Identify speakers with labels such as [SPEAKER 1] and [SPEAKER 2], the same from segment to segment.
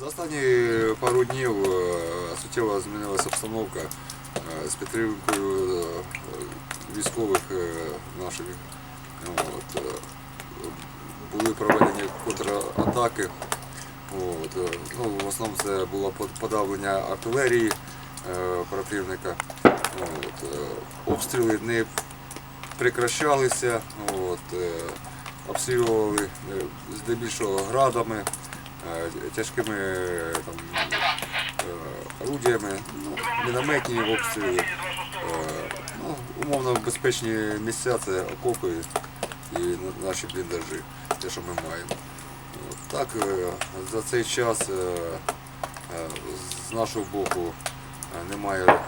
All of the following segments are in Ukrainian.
[SPEAKER 1] За останні пару днів е, суттєво змінилася обстановка е, з підтримкою е, військових наших. От, Були проведені контратаки. От, ну, в основному це було подавлення артилерії противника. От, Обстріли не прекращалися, от, обстрілювали здебільшого градами, тяжкими е, там, е, орудіями, ну, мінометні обстріли. Е, Ну, умовно безпечні місця це окопи і наші бліндажі, те, що ми маємо. Так, за цей час з нашого боку немає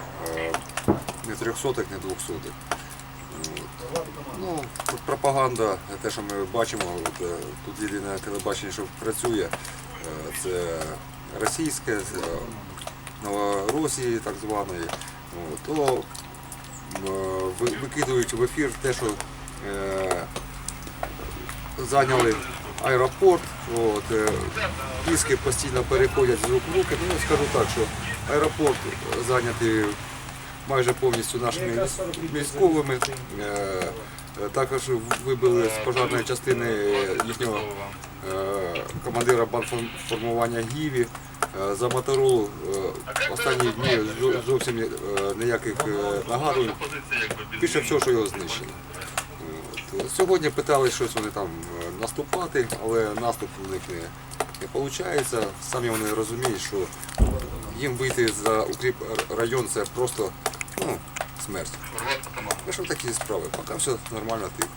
[SPEAKER 1] ні трьохсотих, ні двохсотих. Ну, тут пропаганда, те, що ми бачимо, от, е, тут єдине телебачення, що працює, е, це російське, з е, Новоросії так званої. То е, викидують в ефір те, що е, зайняли аеропорт, от, е, піски постійно переходять з рук в руки. Ну, скажу так, що аеропорт зайнятий майже повністю нашими військовими. Е, е, Також вибили з пожежної частини їхнього е, командира банформування Гіві. За Моторолу останні дні зовсім ніяких нагадувань. Більше всього, що його знищили. Сьогодні питали щось вони там наступати, але наступ у них не, не виходить. Самі вони розуміють, що їм вийти за укріп район це просто ну, смерть. Ну що такі справи? Поки все нормально тихо.